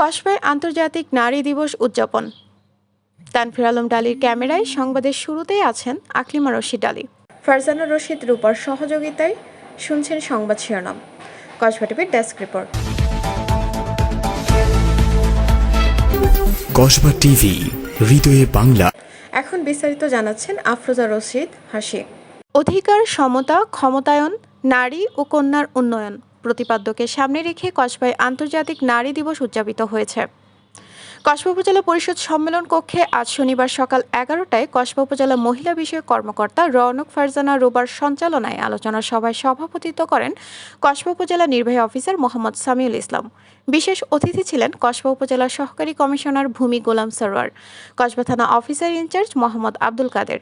কসবায় আন্তর্জাতিক নারী দিবস উদযাপন। তানফির আলম ডালির ক্যামেরায় সংবাদের শুরুতেই আছেন আকলিমা রশিদ আলী ফারজানা রশিদ রূপার সহযোগিতায় শুনছেন সংবাদ শিরোনাম। কসবা টিভির ডেস্ক রিপোর্ট। কসবা টিভি হৃদয়ে বাংলা। এখন বিস্তারিত জানাচ্ছেন আফরোজা রশিদ হাসি। অধিকার সমতা ক্ষমতায়ন নারী ও কন্যার উন্নয়ন। প্রতিপাদ্যকে সামনে রেখে কসবায় আন্তর্জাতিক নারী দিবস উদযাপিত হয়েছে। কসবা উপজেলা পরিষদ সম্মেলন কক্ষে আজ শনিবার সকাল এগারোটায় কসবা উপজেলা মহিলা বিষয়ক কর্মকর্তা রৌনক ফারজানা রোবার সঞ্চালনায় আলোচনা সভায় সভাপতিত্ব করেন কসবা উপজেলা নির্বাহী অফিসার মোহাম্মদ সামিউল ইসলাম। বিশেষ অতিথি ছিলেন কসবা উপজেলা সহকারী কমিশনার ভূমি গোলাম সরওয়ার কসবা থানা officer in charge Mohammad Abdul Kader.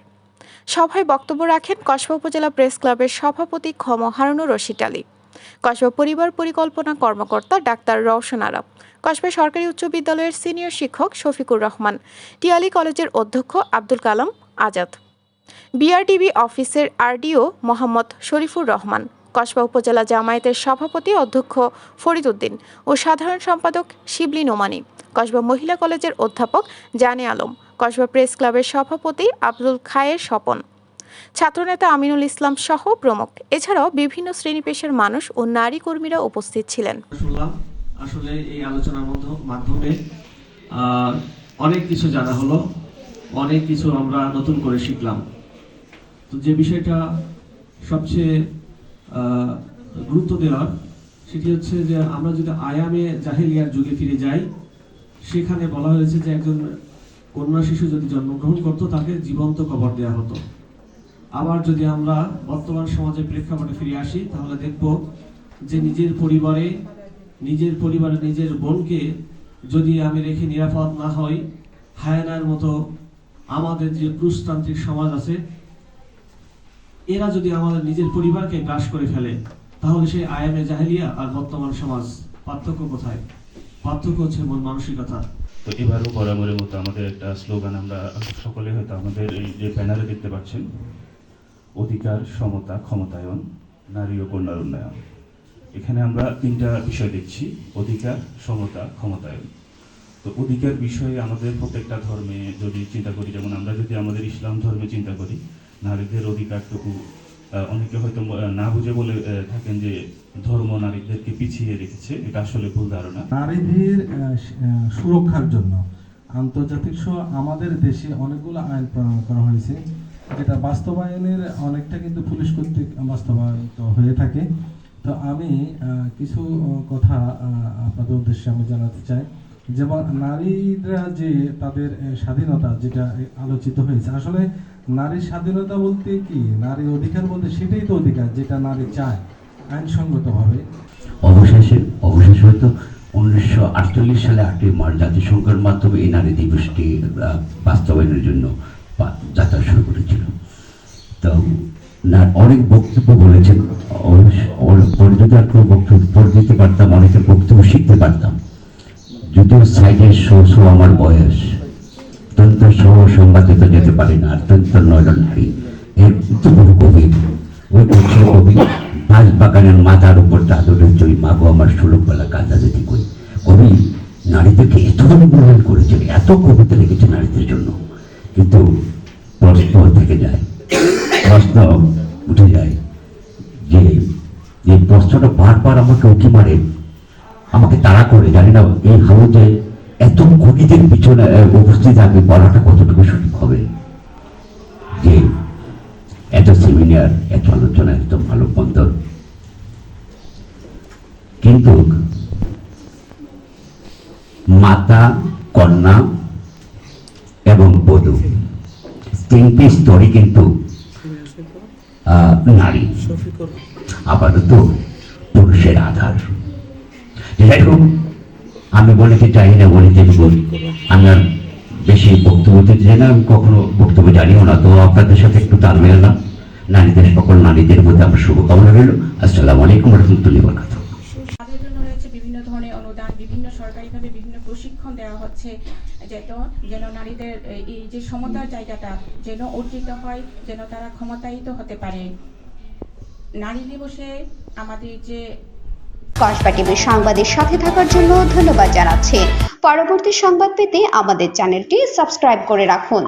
সভায় বক্তব্য রাখেন কসবা উপজেলা প্রেস ক্লাবের সভাপতি ক্ষম হারুনুর রশিদ আলী। কসবা পরিবার পরিকল্পনা কর্মকর্তা ডাক্তার রওশন আরব। কসবা সরকারি উচ্চ বিদ্যালয়ের সিনিয়র শিক্ষক শফিকুর রহমান। টিয়ালি কলেজের অধ্যক্ষ আব্দুল কালাম আজাদ। বিআরডিবি অফিসের আরডিও মোহাম্মদ শরীফুর রহমান। কসবা উপজেলা জামায়াতের সভাপতি অধ্যক্ষ ফরিদ উদ্দিন ও সাধারণ সম্পাদক শিবলি নোমানি। কসবা মহিলা কলেজের অধ্যাপক জানে আলম। কসবা প্রেস ক্লাবের সভাপতি আব্দুল খায়ের স্বপন। ছাত্রনেতা আমিনুল ইসলাম সহ প্রমুখ। এছাড়াও বিভিন্ন শ্রেণি পেশার মানুষ ও নারী কর্মীরা উপস্থিত ছিলেন। আসলে এই আলোচনার মধ্য- মাধ্যমে অনেক কিছু জানা হলো, অনেক কিছু আমরা নতুন করে শিখলাম। তো যে বিষয়টা সবচেয়ে গুরুত্ব দেওয়ার, সেটি হচ্ছে যে আমরা যদি আয়ামে জাহেলিয়ার যুগে ফিরে যাই, সেখানে বলা হয়েছে যে একজন কন্যা শিশু যদি জন্মগ্রহণ করতো, তাকে জীবন্ত কবর দেওয়া হতো। আবার যদি আমরা বর্তমান সমাজের প্রেক্ষাপটে ফিরে আসি, তাহলে দেখব যে নিজের পরিবারে নিজের পরিবারে নিজের বোনকে যদি আমি রেখে নিরাপদ না হই, হায়ানার মতো আমাদের যে পুরুষতান্ত্রিক সমাজ আছে, এরা যদি আমাদের নিজের পরিবারকে গ্রাস করে ফেলে, তাহলে সেই আয়ামে জাহেলিয়া আর বর্তমান সমাজ পার্থক্য কোথায়? পার্থক্য হচ্ছে মন মানসিকতা। তো এবারও বরাবরের মতো আমাদের একটা স্লোগান আমরা সকলে হয়তো আমাদের এই যে ব্যানারে দেখতে পাচ্ছেন অধিকার, সমতা, ক্ষমতায়ন, নারী ও কন্যার উন্নয়ন। এখানে আমরা তিনটা বিষয় দেখছি, অধিকার, সমতা, ক্ষমতায়ন। তো অধিকার বিষয়ে আমাদের প্রত্যেকটা ধর্মে যদি চিন্তা করি, যেমন আমরা যদি আমাদের ইসলাম ধর্মে চিন্তা করি, নারীদের অধিকারটুকু অনেকে হয়তো না বুঝে বলে থাকেন যে ধর্ম নারীদেরকে পিছিয়ে রেখেছে, এটা আসলে ভুল ধারণা। নারীদের সুরক্ষার জন্য। আন্তর্জাতিক সহ আমাদের দেশে অনেকগুলো আইন প্রণয়ন করা হয়েছে। যেটা বাস্তবায়নের অনেকটা কিন্তু পুলিশ কর্তৃক বাস্তবায়িত হয়ে থাকে। তো আমি কিছু কথা আপনাদের উদ্দেশ্যে আমি জানাতে চাই। যেমন নারীরা যে তাদের স্বাধীনতা যেটা আলোচিত হয়েছে, আসলে নারীর স্বাধীনতা বলতে কি? নারীর অধিকার বলতে সেটাই তো অধিকার যেটা নারী চায়, আইনসঙ্গতভাবে। অবশেষে অবশেষে হয়তো উনিশশো আটচল্লিশ সালে আটই মার্চ জাতিসংঘের মাধ্যমে এই নারী দিবসটি বাস্তবায়নের জন্য যাত্রা শুরু করেছিল। তো অনেক বক্তব্য বলেছেন অনেক আর কোনো বক্তব্য পারতাম, অনেকের বক্তব্য শিখতে পারতাম। যদিও সাইডে শো শো আমার বয়স, অত্যন্ত সহ সংবাদিত যেতে পারি না, অত্যন্ত নয়ন নারী এর গভীর ওই বছর কবি বাগানের মাথার উপর চাদরের জয় মাগো আমার ষোলো বেলা কাঁদা যদি কই। কবি নারীদেরকে এত মূল্যায়ন করেছেন, এত কবিতা লিখেছে নারীদের জন্য। প্রশ্ন উঠে যায় যে এই প্রশ্নটা বারবার আমাকে উঁকি মারে, আমাকে তাড়া করে, জানি না এই হাউজে এত কবিদের পিছনে উপস্থিত থাকবে বলাটা কতটুকু সঠিক হবে? যে, এত সেমিনার এত আলোচনা, এত ভালো বন্ধন কিন্তু মাতা, কন্যা এবং বধূ, তিনটি স্তরই কিন্তু নারী। আপাতত পুরুষের আধার। যাই হোক, আমি বলিতে চাই না, বলিতে বলি আমি আর বেশি বক্তব্য দিতে চাই না, আমি কখনো বক্তব্য জানিও না। তো আপনাদের সাথে একটু তাল মেলালাম। নারীদের সকল নারীদের মধ্যে আমার শুভকামনা রইল। আসসালামু আলাইকুম রহমতুল্লাহ বরকাত তাদের জন্য রয়েছে বিভিন্ন ধরনের অনুদান বিভিন্ন সরকারিভাবে বিভিন্ন প্রশিক্ষণ দেওয়া হচ্ছে, যেন যেন নারীদের, এই যে সমতার জায়গাটা যেন অর্জিত হয়, যেন তারা ক্ষমতায়িত হতে পারে। নারী দিবসে আমাদের যে কসবা টিভির সংবাদের সাথে থাকার জন্য ধন্যবাদ জানাচ্ছি। পরবর্তী সংবাদ পেতে আমাদের চ্যানেলটি সাবস্ক্রাইব করে রাখুন।